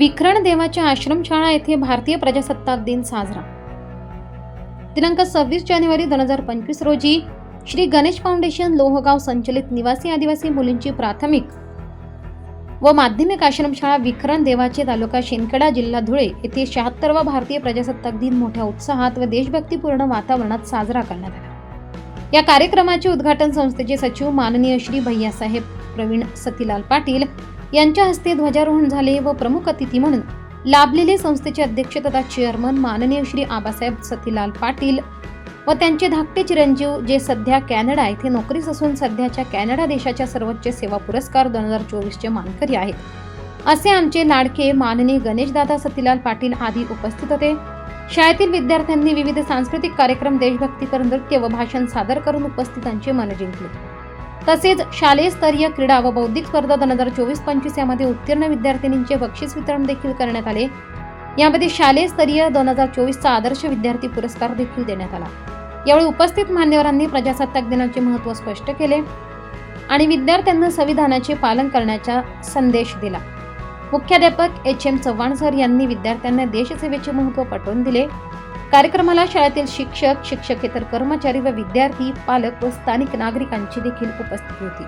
विखरण देवाच्या आश्रमशाळा येथे भारतीय प्रजासत्ताक दिन साजरा. दिनांक सव्वीस जानेवारी दोन हजार पंचवीस रोजी श्री गणेश फाउंडेशन लोहगाव संचलित निवासी आदिवासी मुलींची प्राथमिक व माध्यमिक आश्रमशाळा विखरण देवाचे तालुका शेनकडा जिल्हा धुळे येथे शहात्तरवा भारतीय प्रजासत्ताक दिन मोठ्या उत्साहात व देशभक्तीपूर्ण वातावरणात साजरा करण्यात आला. या कार्यक्रमाचे उद्घाटन संस्थेचे सचिव माननीय श्री भैयासाहेब प्रवीण सतीलाल पाटील यांच्या हस्ते ध्वजारोहण झाले व प्रमुख अतिथी म्हणून लाभलेले संस्थेचे अध्यक्ष तथा चेअरमन माननीय श्री आबासाहेब सतीलाल पाटील व त्यांचे धाकटे चिरंजीव जे सध्या कॅनडा येथे नोकरीस असून सध्याच्या कॅनडा देशाच्या सर्वोच्च सेवा पुरस्कार दोन हजार चोवीसचे मानकरी आहेत. असे आमचे लाडके माननीय गणेशदादा सतीलाल पाटील आदी उपस्थित होते. शाळेतील विद्यार्थ्यांनी विविध सांस्कृतिक कार्यक्रम देशभक्तीपर नृत्य व भाषण सादर करून उपस्थितांचे मन जिंकले. तसेच शालेय स्तरीय क्रीडा व बौद्धिक स्पर्धा दोन हजार चोवीस पंचवीस यामध्ये उत्तीर्ण विद्यार्थिनींचे बक्षीस वितरण देखील करण्यात आले. यामध्ये शालेय स्तरीय दोन हजार चोवीसचा आदर्श विद्यार्थी पुरस्कार देखील देण्यात आला. यावेळी उपस्थित मान्यवरांनी प्रजासत्ताक दिनाचे महत्त्व स्पष्ट केले आणि विद्यार्थ्यांना संविधानाचे पालन करण्याचा संदेश दिला. मुख्याध्यापक एच एम चव्हाण सर यांनी विद्यार्थ्यांना देशसेवेचे महत्त्व पटवून दिले. कार्यक्रमाला शाळेतील शिक्षक शिक्षकेतर कर्मचारी व विद्यार्थी पालक व स्थानिक नागरिकांची देखील उपस्थिती होती.